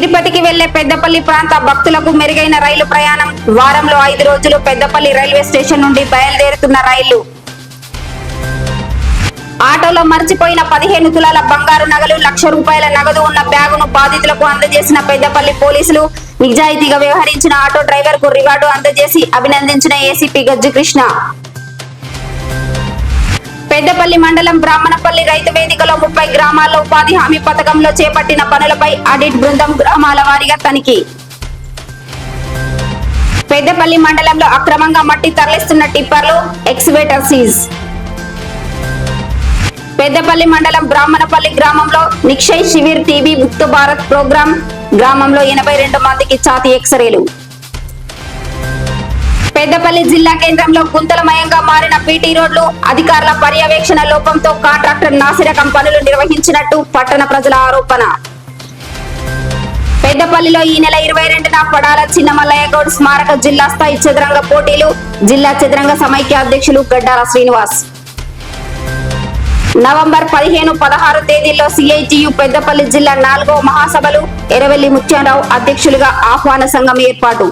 తిరుపతికి వెళ్ళే పెద్దపల్లి ప్రాంత భక్తులకు మెరుగైన రైలు ప్రయాణం. వారంలో ఐదు రోజులు పెద్దపల్లి రైల్వే స్టేషన్ నుండి బయలుదేరుతున్న రైళ్ళు ఆటోలో మర్చిపోయిన పదిహేను తులాల బంగారు నగలు లక్ష రూపాయల నగదు ఉన్న బ్యాగును బాధితులకు అందజేసిన పెద్దపల్లి పోలీసులు నిజాయితీగా వ్యవహరించిన ఆటో డ్రైవర్కు రివార్డు అందజేసి అభినందించిన ఏసీపీ గజ్జు కృష్ణ పెద్దపల్లి మండలం బ్రాహ్మణపల్లి జిల్లాలో ముప్పై గ్రామాల్లో ఉపాధి హామీ పథకంలో చేపట్టిన పనులపై ఆడిట్ బృందం గ్రామాల వారీగా తనిఖీ. పెద్దపల్లి మండలంలో అక్రమంగా మట్టి తరలిస్తున్న టిప్పర్లు ఎక్స్వేటర్ సీజ్. పెద్దపల్లి మండలం బ్రాహ్మణపల్లి గ్రామంలో నిక్షయ్ శివిర్ టీబీ ముక్తు భారత్ ప్రోగ్రాం గ్రామంలో ఎనభై రెండు మందికి ఛాతీ ఎక్స్రేలు. పెద్దపల్లి జిల్లా కేంద్రంలో గుంతలమయంగా మారిన పీటీ రోడ్లు అధికారుల పర్యవేక్షణ లోపంతో కాంట్రాక్టర్ నాసిరకం పనులు నిర్వహించినట్టు పట్టణ ప్రజల ఆరోపణ. పెద్దపల్లిలో ఈ నెల ఇరవై రెండున పడాల చిన్నమల్లయ్య గౌడ్ స్మారక జిల్లా స్థాయి చదరంగ పోటీలు జిల్లా చదరంగ సమైక్య అధ్యక్షులు గడ్డాల శ్రీనివాస్. నవంబర్ పదిహేను పదహారు తేదీల్లో సిఐటియు పెద్దపల్లి జిల్లా నాలుగో మహాసభలు ఎరవెల్లి ముత్యారావు అధ్యక్షులుగా ఆహ్వాన సంఘం ఏర్పాటు.